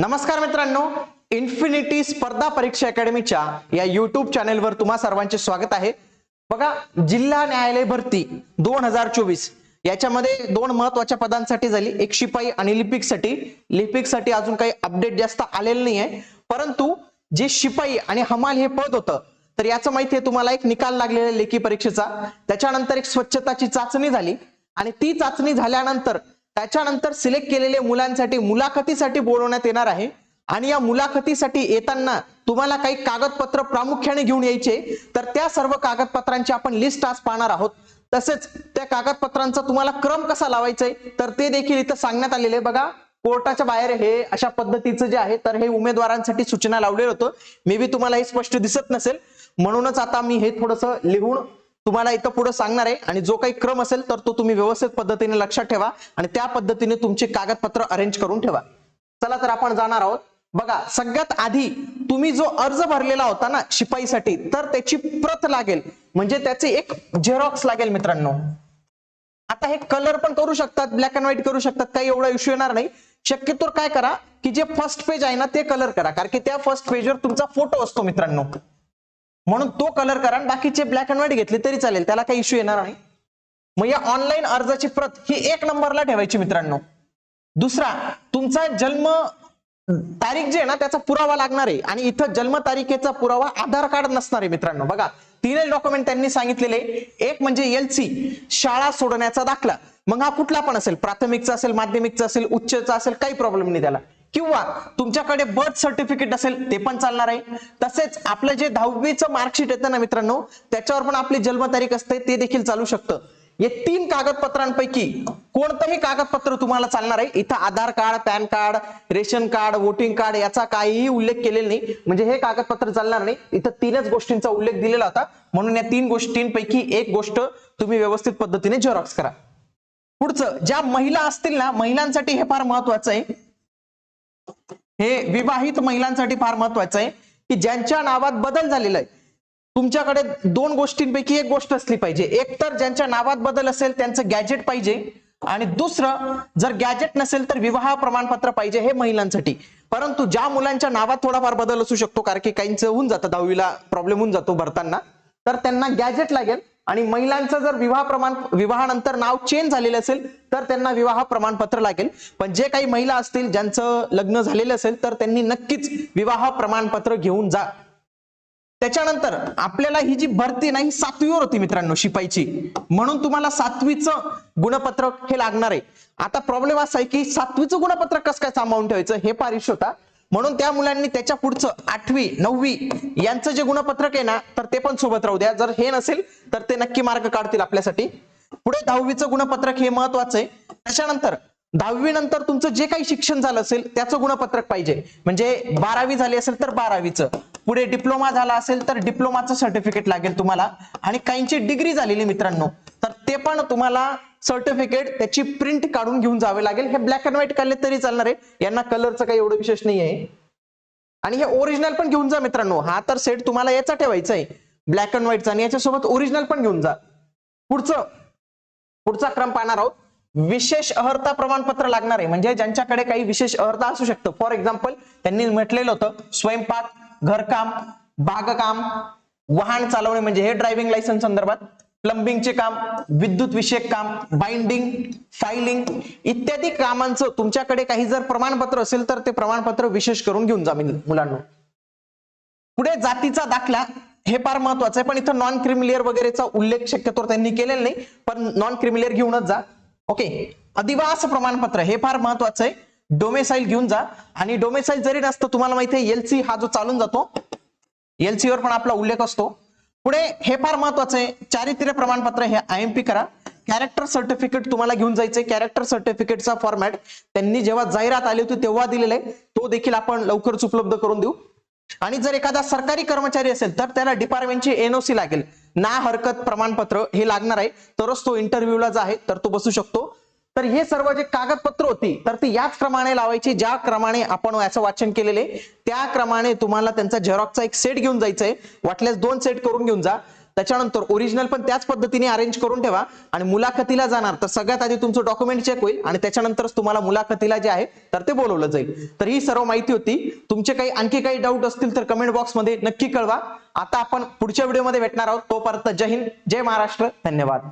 नमस्कार मित्रांनो इन्फिनिटी स्पर्धा परीक्षा अकॅडमीच्या या युट्यूब चॅनेलवर तुम्हा सर्वांचे स्वागत आहे. बघा जिल्हा न्यायालय भरती दोन हजार चोवीस याच्यामध्ये दोन महत्त्वाच्या पदांसाठी झाली. एक शिपाई आणि लिपिकसाठी. लिपिकसाठी अजून काही अपडेट जास्त आलेलं नाही आहे परंतु जे शिपाई आणि हमाल हे पद होतं तर याचं माहिती आहे तुम्हाला एक निकाल लागलेला आहे लेखी परीक्षेचा. त्याच्यानंतर एक स्वच्छताची चाचणी झाली. आणि ती चाचणी झाल्यानंतर त्याच्यानंतर सिलेक्ट केलेल्या मुलांसाठी मुलाखतीसाठी बोलवण्यात येणार आहे. आणि या मुलाखतीसाठी येताना तुम्हाला काही कागदपत्र प्रामुख्याने घेऊन यायचे तर त्या सर्व कागदपत्रांची आपण लिस्ट आज पाहणार आहोत. तसेच त्या कागदपत्रांचा तुम्हाला क्रम कसा लावायचा आहे तर ते देखील इथं सांगण्यात आलेले आहे. बघा कोर्टाच्या बाहेर हे अशा पद्धतीचं जे आहे तर हे उमेदवारांसाठी सूचना लावलेलं होतं. मे बी तुम्हाला हे स्पष्ट दिसत नसेल. म्हणूनच आता मी हे थोडस लिहून तुम्हाला इथं पुढे सांगणार आहे. आणि जो काही क्रम असेल तर तो तुम्ही व्यवस्थित पद्धतीने लक्षात ठेवा. आणि त्या पद्धतीने तुमची कागदपत्र अरेंज करून ठेवा. चला तर आपण जाणार आहोत. बघा सगळ्यात आधी तुम्ही जो अर्ज भरलेला होता ना शिपाईसाठी तर त्याची प्रत लागेल. म्हणजे त्याचे एक झेरॉक्स लागेल मित्रांनो. आता हे कलर पण करू शकतात ब्लॅक अँड व्हाईट करू शकतात काही एवढा इश्यू येणार नाही. शक्यतो काय करा की जे फर्स्ट पेज आहे ना ते कलर करा. कारण की त्या फर्स्ट पेजवर तुमचा फोटो असतो मित्रांनो. म्हणून तो कलर करा बाकीचे ब्लॅक अँड व्हाईट घेतले तरी चालेल त्याला काही इश्यू येणार नाही. मग या ऑनलाईन अर्जाची प्रत ही एक नंबरला ठेवायची मित्रांनो. दुसरा तुमचा जन्म तारीख जे आहे ना त्याचा पुरावा लागणार आहे. आणि इथं जन्म तारखेचा पुरावा आधार कार्ड नसणार आहे मित्रांनो. बघा तीनच डॉक्युमेंट त्यांनी सांगितलेले एक म्हणजे एल सी शाळा सोडण्याचा दाखला. मग हा कुठला पण असेल प्राथमिकचा असेल माध्यमिकचा असेल उच्चचा असेल काही प्रॉब्लेम नाही त्याला. किंवा तुमच्याकडे बर्थ सर्टिफिकेट असेल ते पण चालणार आहे. तसेच आपलं जे दहावीचं मार्कशीट येतं ना मित्रांनो त्याच्यावर पण आपली जन्मतारीख असते ते देखील चालू शकतं. या तीन कागदपत्रांपैकी कोणतंही कागदपत्र तुम्हाला चालणार आहे. इथं Aadhaar card PAN card ration card voting card याचा काहीही उल्लेख केलेला नाही. म्हणजे हे कागदपत्र चालणार नाही. इथं तीनच गोष्टींचा उल्लेख दिलेला होता. म्हणून या तीन गोष्टींपैकी एक गोष्ट तुम्ही व्यवस्थित पद्धतीने झेरॉक्स करा. पुढचं ज्या महिला असतील ना महिलांसाठी हे फार महत्वाचं आहे. हे विवाहित महिलांसाठी फार महत्वाचं आहे की ज्यांच्या नावात बदल झालेला आहे. तुमच्याकडे दोन गोष्टींपैकी एक गोष्ट असली पाहिजे. एक तर ज्यांच्या नावात बदल असेल त्यांचं गॅजेट पाहिजे. आणि दुसरं जर गॅजेट नसेल तर विवाह प्रमाणपत्र पाहिजे हे महिलांसाठी. परंतु ज्या मुलांच्या नावात थोडाफार बदल असू शकतो कारण की काहींचं होऊन जातं दहावीला प्रॉब्लेम होऊन जातो भरताना तर त्यांना गॅजेट लागेल. आणि महिलांचं जर विवाह प्रमाण विवाहानंतर नाव चेंज झालेलं असेल तर त्यांना विवाह प्रमाणपत्र लागेल. पण जे काही महिला असतील ज्यांचं लग्न झालेलं असेल तर त्यांनी नक्कीच विवाह प्रमाणपत्र घेऊन जा. त्याच्यानंतर आपल्याला ही जी भरती नाही सातवीवर होती मित्रांनो शिपाईची. म्हणून तुम्हाला सातवीचं गुणपत्रक हे लागणार आहे. आता प्रॉब्लेम असा आहे की सातवीचं गुणपत्रक कसं काय सांभाळून ठेवायचं हे फार इश्यू होता. म्हणून त्या मुलांनी त्याच्या पुढचं आठवी नववी यांचं जे गुणपत्रक आहे ना तर ते पण सोबत राहू द्या. जर हे नसेल तर ते नक्की मार्ग काढतील आपल्यासाठी. पुढे दहावीचं गुणपत्रक हे महत्वाचं आहे. त्याच्यानंतर दहावी नंतर तुमचं जे काही शिक्षण झालं असेल त्याचं गुणपत्रक पाहिजे. म्हणजे बारावी झाली असेल तर बारावीचं. पुढे डिप्लोमा झाला असेल तर डिप्लोमाचं सर्टिफिकेट लागेल तुम्हाला. आणि काहींची डिग्री झालेली मित्रांनो तर ते पण तुम्हाला सर्टिफिकेट त्याची प्रिंट काढून घेऊन जावे लागेल. हे ब्लॅक अँड व्हाईट काढले तरी चालणार आहे. यांना कलरचं काही एवढं विशेष नाही आहे आणि हे ओरिजिनल पण घेऊन जा मित्रांनो. हा तर सेट तुम्हाला याचा ठेवायचा आहे. ब्लॅक अँड व्हाईटचा आणि याच्यासोबत ओरिजिनल पण घेऊन जा. पुढचं. पुढचा क्रम पाहणार आहोत. विशेष अर्हता प्रमाणपत्र लागणार आहे. म्हणजे ज्यांच्याकडे काही विशेष अर्हता असू शकतं. फॉर एक्झाम्पल त्यांनी म्हटलेलं होतं स्वयंपाक घरकाम बागकाम वाहन चालवणे म्हणजे हे ड्रायव्हिंग लायसन्स संदर्भात प्लंबिंगचे काम विद्युत विषयक काम बाइंडिंग फायलिंग इत्यादी कामांचं तुमच्याकडे काही जर प्रमाणपत्र असेल तर ते प्रमाणपत्र विशेष करून घेऊन जा मुलांना. पुढे जातीचा दाखला हे फार महत्वाचं आहे पण इथं नॉन क्रिमिलियर वगैरेचा उल्लेख शक्यतो त्यांनी केलेला नाही पण नॉन क्रिमिलियर घेऊनच जा. ओके अधिवास प्रमाणपत्र हे फार महत्वाचं आहे. डोमेसाईल घेऊन जा. आणि डोमेसाईल जरी नसतं तुम्हाला माहिती आहे एलसी हा जो चालून जातो एलसी वर पण आपला उल्लेख असतो. पुढे हे फार महत्वाचं आहे. चारित्र्य प्रमाणपत्र हे आय एम पी करा. कॅरेक्टर सर्टिफिकेट तुम्हाला घेऊन जायचंय. कॅरेक्टर सर्टिफिकेटचा फॉर्मॅट त्यांनी जेव्हा जाहिरात आली होती तेव्हा दिलेला आहे. तो देखील आपण लवकरच उपलब्ध करून देऊ. आणि जर एखादा सरकारी कर्मचारी असेल तर त्याला डिपार्टमेंटची एनओसी लागेल. ना हरकत प्रमाणपत्र हे लागणार आहे. तरच तो इंटरव्ह्यूला जो आहे तर तो बसू शकतो. तर हे सर्व जे कागदपत्र होती तर ती याच क्रमाने लावायची ज्या क्रमाने आपण याचं वाचन केलेले त्या क्रमाने तुम्हाला त्यांचा झेरॉक्सचा एक सेट घेऊन जायचंय. वाटल्यास दोन सेट करून घेऊन जा. त्याच्यानंतर ओरिजिनल पण त्याच पद्धतीने अरेंज करून ठेवा आणि मुलाखतीला जाणार. तर सगळ्यात आधी तुमचं डॉक्युमेंट चेक होईल आणि त्याच्यानंतरच तुम्हाला मुलाखतीला जे आहे तर ते बोलवलं जाईल. तर ही सर्व माहिती होती. तुमचे काही आणखी काही डाऊट असतील तर कमेंट बॉक्समध्ये नक्की कळवा. आता आपण पुढच्या व्हिडिओमध्ये भेटणार आहोत. तोपर्यंत जय हिंद जय महाराष्ट्र. धन्यवाद.